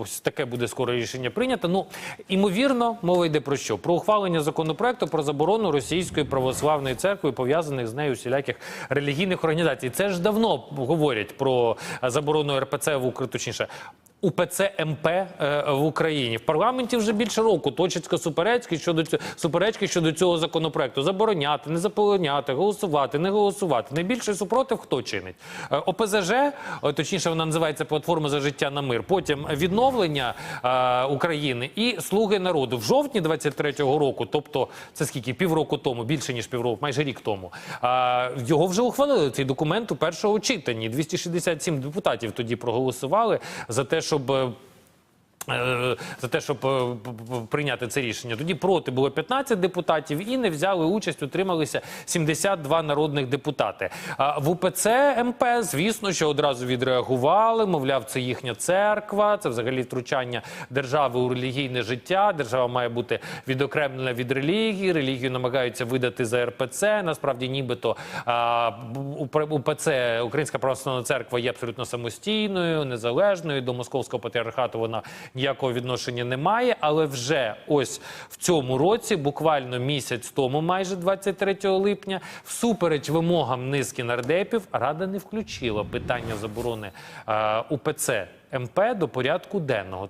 ось таке буде скоро рішення прийнято. Ну імовірно, мова йде про що? Про ухвалення законопроекту про заборону російської православної церкви, пов'язаних з нею всіляких релігійних організацій. Це ж давно говорять про заборону РПЦ в Україні, точніше. УПЦ МП е, в Україні в парламенті вже більше року точаться суперечки щодо цього суперечки щодо цього законопроекту. Забороняти, не забороняти, голосувати, не голосувати. Найбільший супротив хто чинить? Е, ОПЗЖ, е, точніше, вона називається Платформа за життя на мир. Потім відновлення України і слуги народу в жовтні 23-го року, тобто це скільки півроку тому, більше ніж півроку, майже рік тому. його вже ухвалили цей документ у першому читанні. 267 депутатів тоді проголосували за те, щоб. Е, За те, щоб е, прийняти це рішення, тоді проти було 15 депутатів і не взяли участь, утрималися 72 народних депутати. В УПЦ МП, звісно, що одразу відреагували. Мовляв, це їхня церква, це взагалі втручання держави у релігійне життя. Держава має бути відокремлена від релігії. Релігію намагаються видати за РПЦ. Насправді, нібито УПЦ, Українська православна церква, є абсолютно самостійною, незалежною. До московського патріархату вона ніякого відношення немає. Але вже ось в цьому році, буквально місяць тому, майже 23 липня, всупереч вимогам низки нардепів, рада не включила питання заборони а, УПЦ МП до порядку денного.